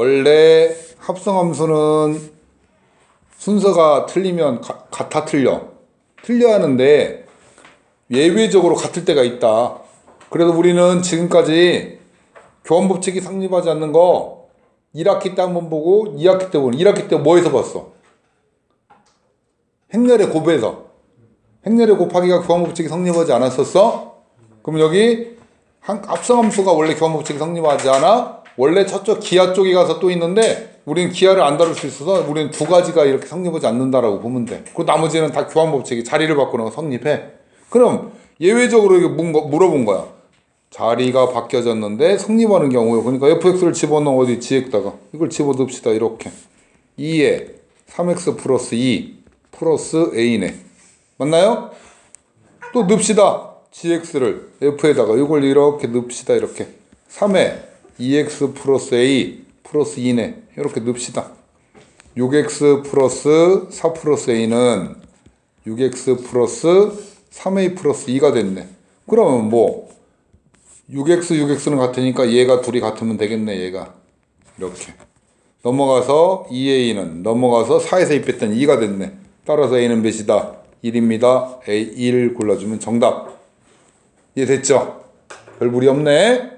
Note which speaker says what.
Speaker 1: 원래 합성함수는 순서가 틀리면 가- 같아 틀려. 틀려 하는데 예외적으로 같을 때가 있다. 그래도 우리는 지금까지 교환 법칙이 성립하지 않는 거 1학기 때 한 번 보고 2학기 때 보고 1학기 때 뭐에서 봤어? 행렬의 곱에서. 행렬의 곱하기가 교환 법칙이 성립하지 않았었어? 그럼 여기 한 합성함수가 원래 교환 법칙이 성립하지 않아? 원래 저쪽 기하 쪽에 가서 또 있는데 우리는 기하를 안 다룰 수 있어서 우리는 두 가지가 이렇게 성립하지 않는다라고 보면 돼. 그 나머지는 다 교환 법칙이 자리를 바꾸는 거 성립해. 그럼 예외적으로 이게 물어본 거야. 자리가 바뀌어졌는데 성립하는 경우요. 그러니까 fx를 집어넣어 어디 g에다가 이걸 집어넣읍시다 이렇게 2에 3x 플러스 2 플러스 a네 맞나요? 또 넣읍시다 gx를 f에다가 이걸 이렇게 넣읍시다 이렇게 3에 2x 플러스 a 플러스 2네. 이렇게 넣읍시다. 6x 플러스 4 플러스 a는 6x 플러스 3a 플러스 2가 됐네. 그러면 뭐? 6x 6x는 같으니까 얘가 둘이 같으면 되겠네 얘가. 이렇게. 넘어가서 2a는 넘어가서 4에서 2 뺐더니 2가 됐네. 따라서 a는 몇이다? 1입니다. A 1 골라주면 정답. 이해됐죠? 별 무리 없네